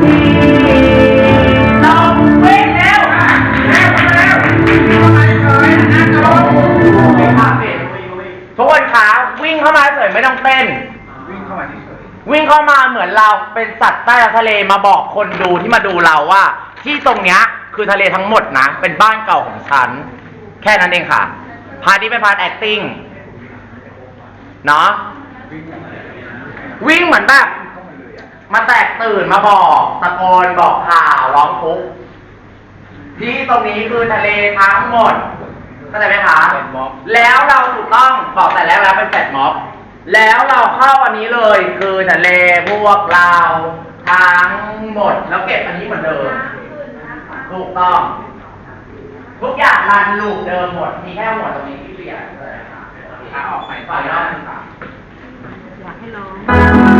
ที่ต้องวิ่งเร็วเร็วเร็วทำไมเอ่ยนะโน้ทุกคนขาวิ่งเข้ามาเฉยไม่ต้องเต้น วิ่งเข้ามาเฉยวิ่งเข้ามาเหมือนเราเป็นสัตว์ใต้ทะเลมาบอกคนดูที่มาดูเราว่า ที่ตรงเนี้ยคือทะเลทั้งหมดนะ เป็นบ้านเก่าของฉัน ค่นั้นเองค่ะ พาร์ทนี้เป็นพาร์ท acting เนาะๆวิ่งเข้ามาวิ่งเหมือนแบบเข้ามาเลยอะมาแตกตื่นมาบอกตะโกนบอกข่าวร้องทุกข์ที่ตรงนี้คือทะเลทั้งหมดเข้าใจไหมคะแล้วเราถูกต้องบอกแต่แล้วแล้วเป็นแฟดม็อบ แล้วเราเข้าอันนี้เลยคือทะเลพวกเราทั้งหมด แล้วเก็บอันนี้เหมือนเดิมถูกต้อง ทุกอย่างรันลูปเดิมหมด มีแค่หมวดตรงนี้ที่เปลี่ยนเลยค่ะขาออกใหม่ฝ่ายรอบหนึ่งค่ะ อยากให้ร้องต้อง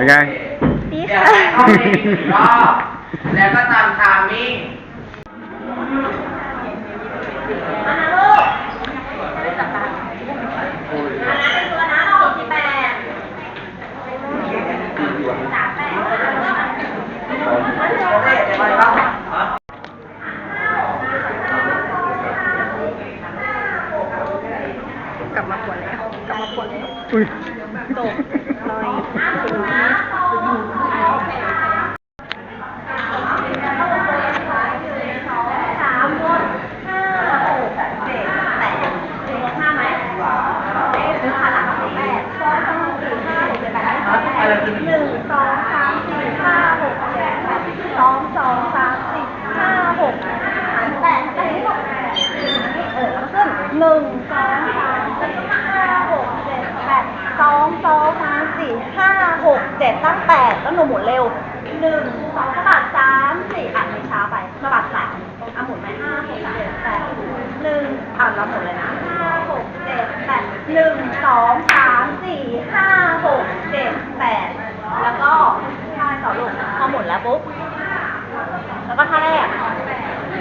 เป็นไง ดีเดี๋ยวค่ะให้เข้าเพลงอีกรอบ แล้วก็ตามทามมิ่ง กลับมาปวดแล้ว กลับมาปวดแล้วอุ้ย ตกลอยเป็น เหนึ่งสองสามสี่ห้าหกเจ็ดแปดสองสองสามสี่ห้าหก เจ็ดตั้งแปดแล้วหนูหมุนเร็วหนึ่งสองสะบัดสามสี่อะไม่ช้าไปสะบัดสามอะหมุนไปห้าหกเจ็ดแปดหนึ่งอะแล้วหมุนเลยนะห้าหกเจ็ดแปดหนึ่งสองสามสี่ห้าหกเจ็ดแปดแล้วก็ท่าต่อลูกพอหมุนแล้วปุ๊บแล้วก็ท่าแรก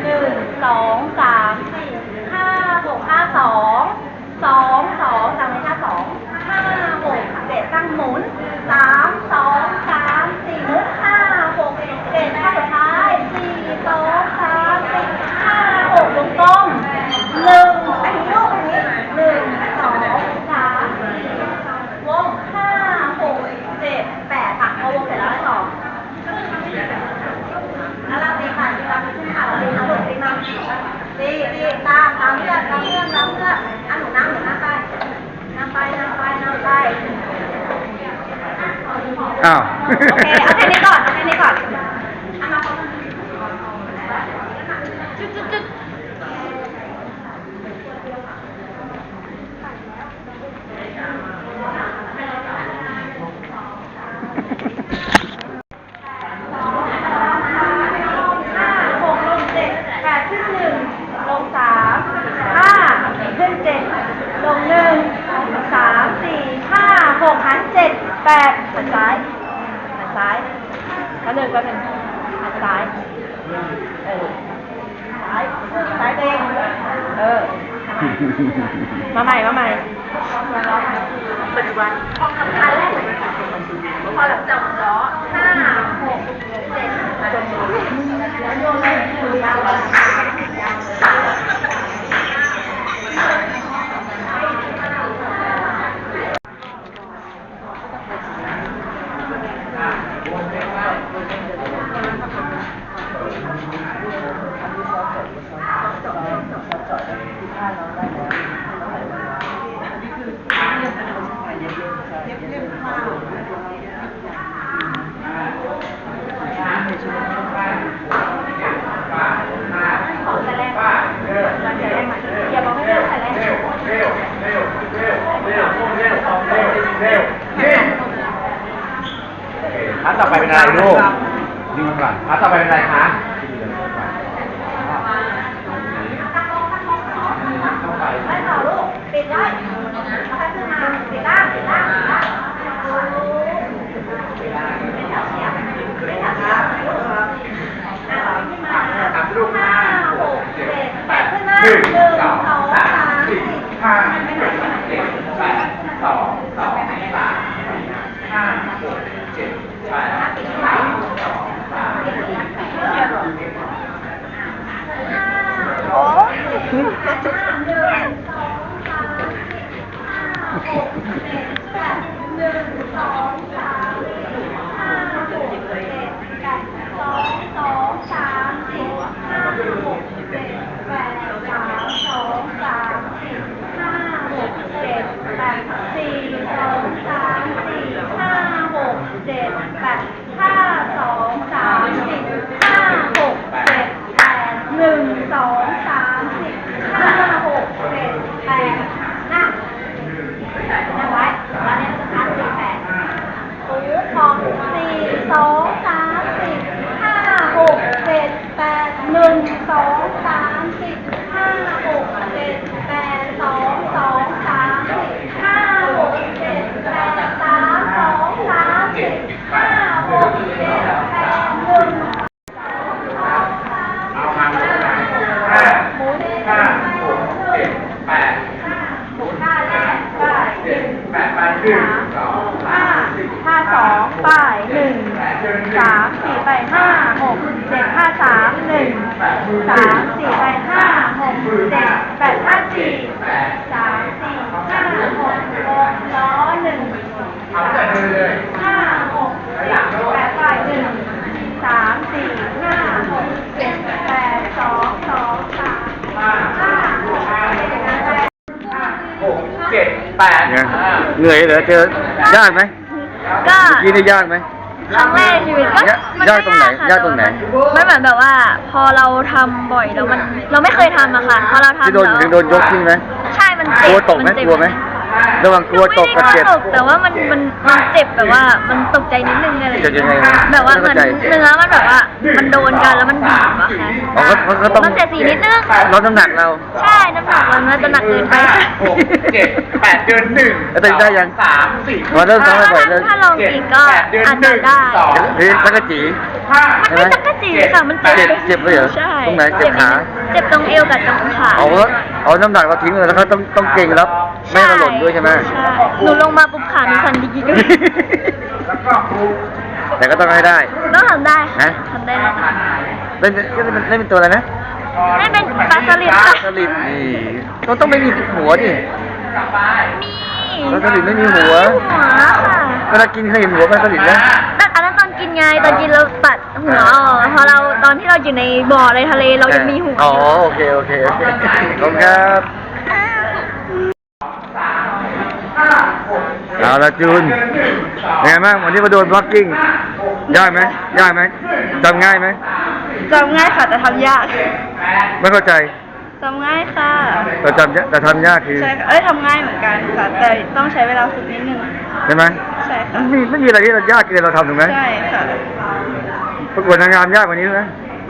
หนึ่งสองสามสี่ห้าหกห้าสองสองสองจำไว้ท่าสองห้าหกเจ็ดตั้งหมุนสามสองสามสี่หมุนห้าหกเจ็ดท่าสุดท้ายสี่สองสามสี่ห้าหกวงกลมหนึ่งอันนี้ลูกอันนี้หนึ่งสองสามสี่วงห้าหกเจ็ดแปดค่ะพอวงเสร็จแล้วให้ต่อ แล้วเราตีผ่านตีเราขึ้นค่ะเราตีนะลูกตีมาตีตีตามตามเพื่อนตามเพื่อนตามเพื่อนอะหนูนั่งหนูนั่งไปนั่งไปนั่งไปนั่งไป อ้าว โอเคเอาแค่นี้ก่อนเอาแค่นี้ก่อนอะมาจุดจุดจุดห้าหกลงเจ็ดแปดขึ้นหนึ่งลงสามห้าขึ้นเจ็ดลงหนึ่งสามสี่ห้าหกหันเจ็ดแปดหันซ้ายหันซ้ายก็หนึ่งก็หนึ่งหันซ้ายเออซ้ายซ้ายตัวเองเออ มาใหม่มาใหม่ปัจจุบันอันแรกพอหลังจากล้อห้าหกเจ็ดแปดแล้วโยนไปยาวไป กเจ็ดห้าสามหนึ่งสามสี่ไปห้าหกเจ็ดแปดห้าสี่สามสี่ห้าหกหกล้อหนึ่งเอามห้าหกเจ็ดแปดไปหนึ่งสามสี่ห้าหกเจ็ดแปดสองสองสามห้าหกเจ็ดแปดหกเจ็ดแปดเหนื่อยเหรอเจอ ยากไหมก็ เมื่อกี้นี่ยากไหม ครั้งแรกในชีวิตก็ยากมันยากตรงไหนค่ะยากตรงไหนไม่เหมือนแบบว่า พอเราทำบ่อยแล้วมัน เราไม่เคยทำอะค่ะพอเราทำที่โดนแล้วยังโดนยกทิ้งไหมใเจ็บกลัวตกไหมนเจ็บกลัวไหม ระหว่างกลัวตกกับเจ็บไม่ได้กลัวตกแต่ว่ามันมันมันเจ็บแบบว่ามันตกใจนิดนึงอะไรเจ็บยังไงวะแบบว่าเหมือนไม่เข้าใจ เนื้อมันแบบว่า มันโดนกันแล้วมันบีบอะค่ะอ๋อก็ก็ต้องมันเสียสีนิดนึงลดน้ำหนักเรา ใช่น้ำหนักเราน่าจะหนักเกินไปหกเจ็ดแปดเดือนหนึ่งแล้วเป็นได้ยัง สามสี่พอเริ่มซ้อมถ้าบ่อยๆเริ่มถ้าลองอีกก็อาจจะได้ เฮ้ยจักรจี ห้า มันไม่จักรจีค่ะมันเจ็บเจ็บเลยเหรอใช่ตรงไหนเจ็บขา เจ็บตรงเอวกับตรงขา เอาละเอาน้ำหนักเราทิ้งเลยแล้วเขาต้องต้องเก่งรับ ไม่ให้เราหล่นด้วยใช่ไหม ใช่หนูลงมาปุ๊บขาหนูสั่นดิกๆแล้วก็ครูแต่ก็ต้องให้ได้ ต้องทำได้ค่ะฮะ ทำได้แน่นอนเล่นเล่นเป็นเล่นเป็นตัวอะไรนะให้เป็นปลาสลิดค่ะสลิดนี่ต้องต้องไม่มีหัวดิกลับไปมีปลาสลิดไม่มีหัว หัวค่ะเวลากินเคยเห็นหัวปลาสลิดไหมแต่อันนั้นตอนกินไงตอนกินเราตัดหัวออกพอเราตอนที่เราอยู่ในบ่อในทะเลเรายังมีหัวอ๋อโอเคโอเคโอเคขอบคุณครับ เอาละจูนเป็นไงบ้างวันนี้มาโดนบล็อกกิ้งยากไหมยากไหมจำง่ายไหมจำง่ายค่ะแต่ทำยากไม่เข้าใจจำง่ายค่ะแต่จำแต่ทำยากคือใช่ค่ะเอ้ยทำง่ายเหมือนกันค่ะแต่ต้องใช้เวลาฝึกนิดนึงใช่ไหมใช่ค่ะมันมีไม่มีอะไรที่เรายากเกินเราทำถูกไหมใช่ค่ะประกวดนางงามยากกว่านี้ไหม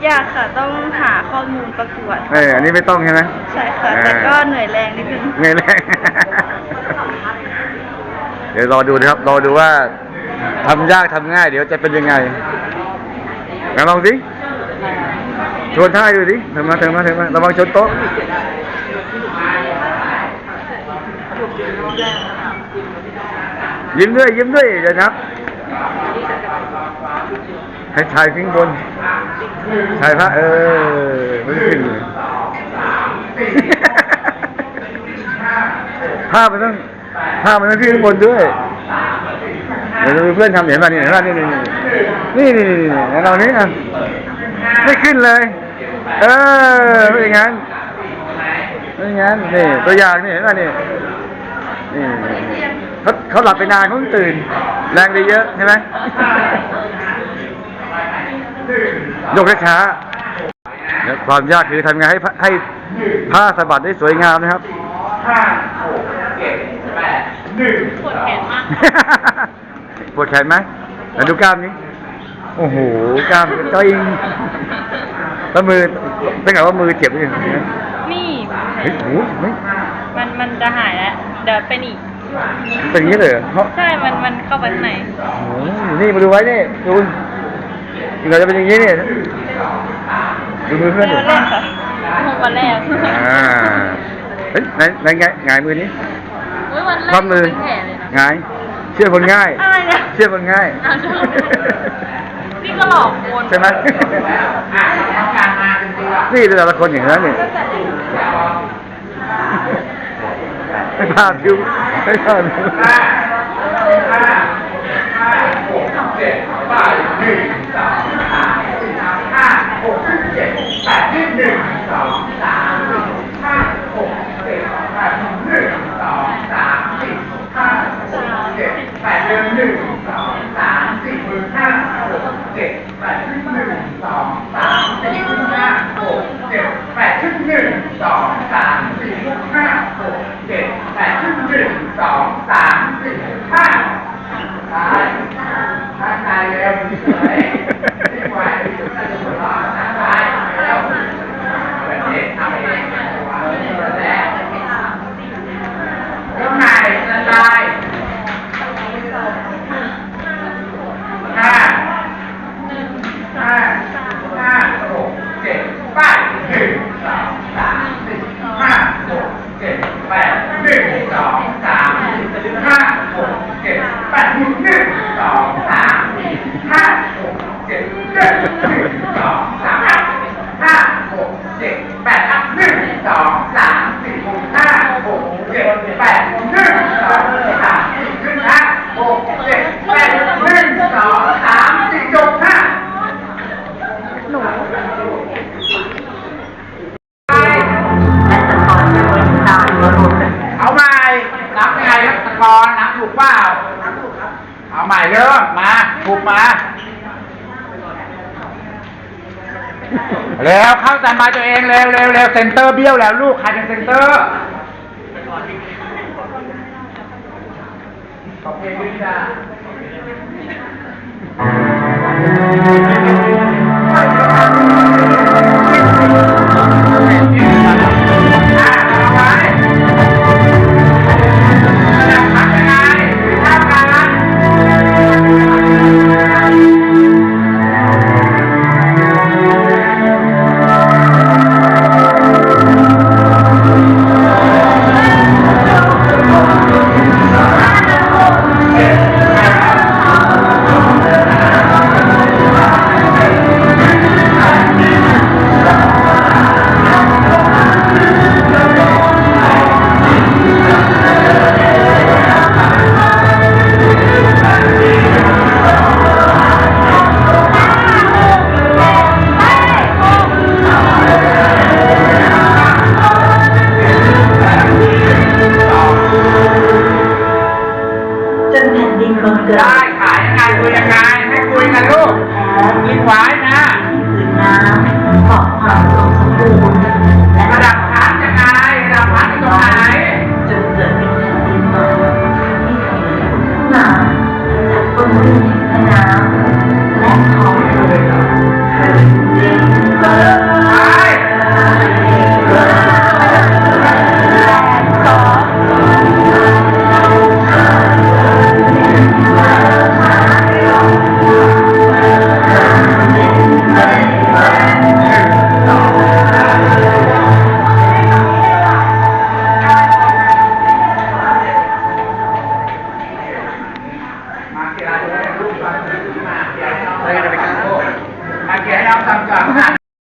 ยากค่ะต้องหาข้อมูลประกวดเอออันนี้ไม่ต้องใช่ไหมใช่ค่ะแต่ก็เหนื่อยแรงนิดนึงเงยแรง เดี๋ยวรอดูนะครับ รอดูว่าทำยากทำง่าย เดี๋ยวจะเป็นยังไงลองสิชวนท่าดูสิเถอะมาเถอะมาเถอะมาระวังชนโต๊ะยิ้มด้วยยิ้มด้วยเดี๋ยวนับให้ชายขึ้นบนชายพระเออไม่ขึ้นเลยภาพมันต้อง ภาพมันต้องขึ้นข้างบนด้วยเดี๋ยวเพื่อนทำเห็นป่ะนี่เห็นป่ะนี่นี่นี่นี่นี่นี่นี่เรานี้อะไม่ขึ้นเลย เออไม่อย่างนั้นไม่อย่างนั้นนี่ตัวอย่างนี่เห็นป่ะนี่นี่เขาเขาหลับไปนานเขาตื่น แรงได้เยอะใช่ไหมยกช้าความยากคือทำไงให้ผ้าให้ผ้าสะบัดได้สวยงามนะครับ ปดหนึ่งสองปวดแขนไหมแล้วดูกล้ามนี้ โอ้โห กล้ามจ้อยแล้วมือเป็นไงว่ามือเจ็บอยู่นี่เฮ้ยโอ้โหไม่มันมันจะหายแล้ว เดี๋ยวเป็นอีก เป็นอย่างนี้เลยเหรอเพราะใช่ มันมันเข้าไปข้างในโอ้โหนี่มาดูไว้นี่ดูเราจะเป็นอย่างนี้เนี่ยดูมือเพื่อนดิวันแรกค่ะวันแรกอ่าเฮ้ยไหนไหนไงไงายมือนี้อุ๊ ยวันแรกคว่ำมือเป็นแผลเลยนะไงายเชื่อคนง่าย อะไรเนี่ย เชื่อคนง่าย อ้าวใช่นี่ก็หลอกคนใช่ไหมอะทำการมาจริงๆอะนี่แต่ละคนอย่างนั้นนี่ไม่พลาดคิวไม่พลาดคิว ห้าห้าห้าหกเจ็ดแปดหนึ่งสองสามสี่ห้าหกเจ็ดแปดหนึ่งสองสามสี่ห้าหกเจ็ดแปดหนึ่งสองสามสี่ห้าหกเจ็ดแปดเดือนหนึ่งสองสามสี่หมื่นห้าหกเจ็ดแปดหนึ่งสองสามสี่ห้าหกเจ็ดแปดห นึ่งสองสามสี่ห้าหกเจ็ดแปดหนึ่งสองสามสี่ห้าใช่ถ้าใจเร็วสวยไม่ไหวถ้าจะหัว ยังไงครับตะกอนนับถูกเปล่าเอาใหม่เริ่มมาถูกมาแล้วเข้าแต่มาตัวเองเร็วเร็วเร็วเซ็นเตอร์เบี้ยวแล้วลูกใครเป็นเซ็นเตอร์ขอบคุณจ้า